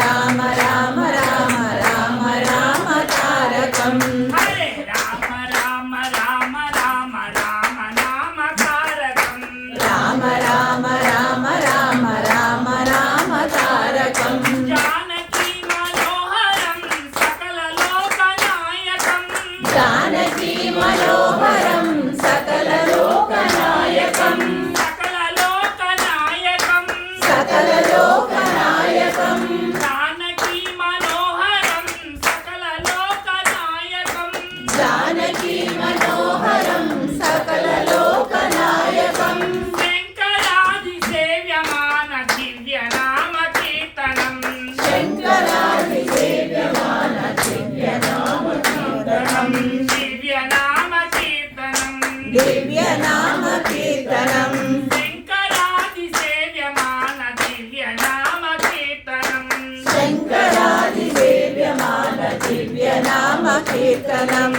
రామ దివ్య నామ కీర్తనం శంకరాది సేవ్యమాన దివ్య నామ కీర్తనం శంకరాది సేవ్యమాన దివ్య నామ కీర్తనం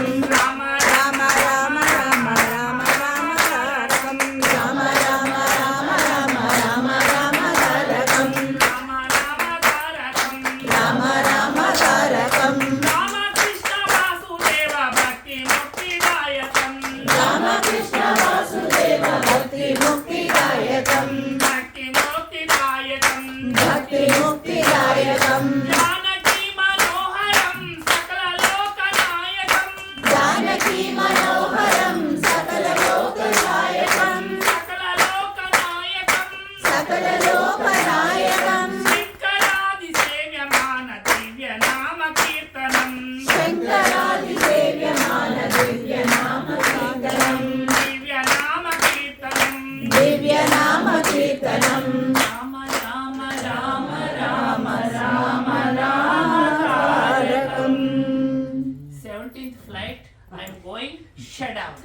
కీర్తనం శంకరాది దేవ్యమాన దివ్య నామ కీర్తనం దివ్య నామ కీర్తనం దివ్య నామ కీర్తనం Rama Rama Rama Rama Rama Rama seventeenth flight I'm going shut out